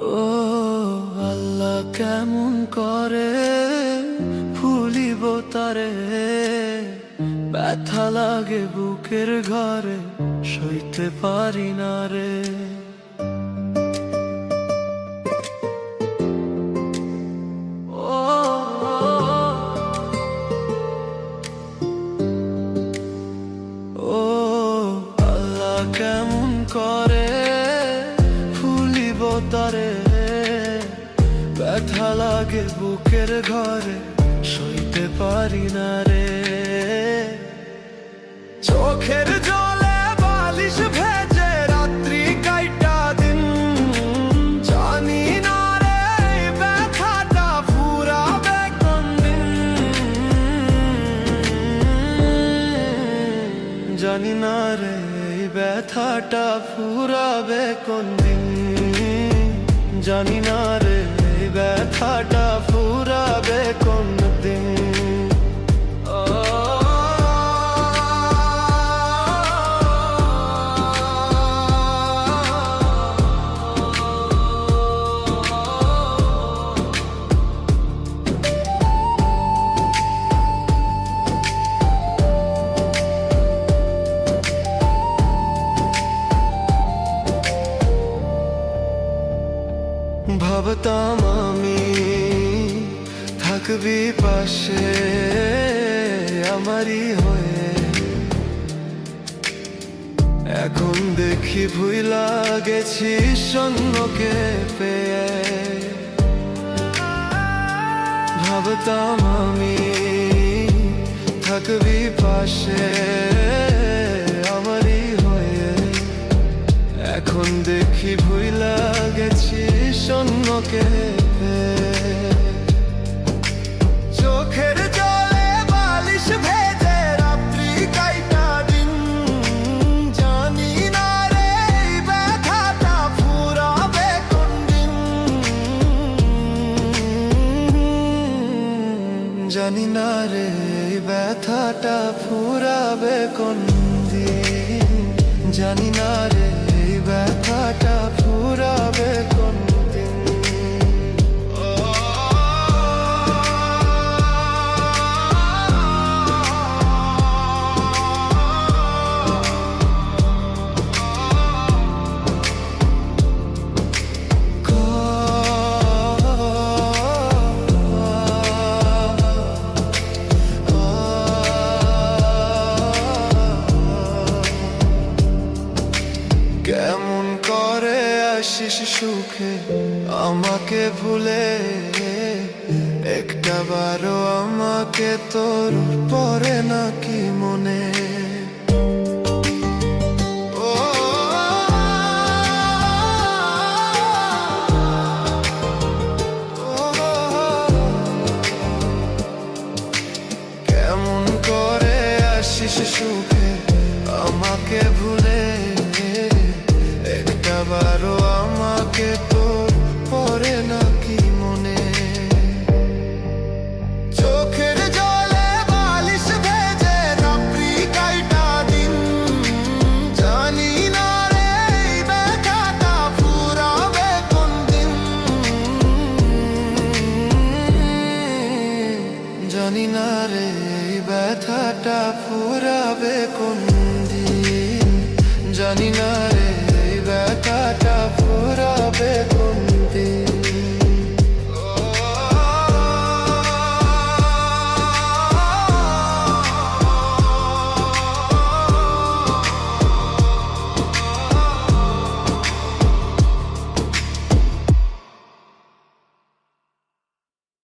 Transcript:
ও আল্লাহ কেমন করে ভুলিব তারে? ব্যথা লাগে বুকের ঘরে, সইতে পারি না রে। ও আল্লাহ কেমন করে ব্যথা লাগে বুকের ঘরে, সইতে পারি না রে। চোখের জলে বালিশ ভেজে রাত্রি কাইটা দিন। জানি না রে ব্যথাটা ফুরাবে কোনদিন জানি না রে ব্যথাটা ফুরাবে কোনদিন জানি না রে। ব্যথাটা ভাবতাম থাকবি পাশে আমারই হয়ে। এখন দেখি ভুইলা গেছি সন্ধ্যকে পেয়ে। ভাবতাম আমি, থাকবি পাশে আমারই হয়ে। এখন দেখি ভুইলা গেছি সন্ধ্যকে চোখের জলে বালিশ ভেজে রাত্রি কাইটা দিন। জানি না রে ব্যথাটা ফুরাবে কোনদিন জানি না রে ব্যথাটা ফুরাবে কোন দিন। জানি করে আসিস সুখে? আমাকে ভুলে একটা বারো আমাকে তোর পরে নাকি মনে? কেমন করে আসিস সুখে? আমাকে ভুলে জানি না রে ব্যথাটা ফুরাবে কোন দিন? জানি না রে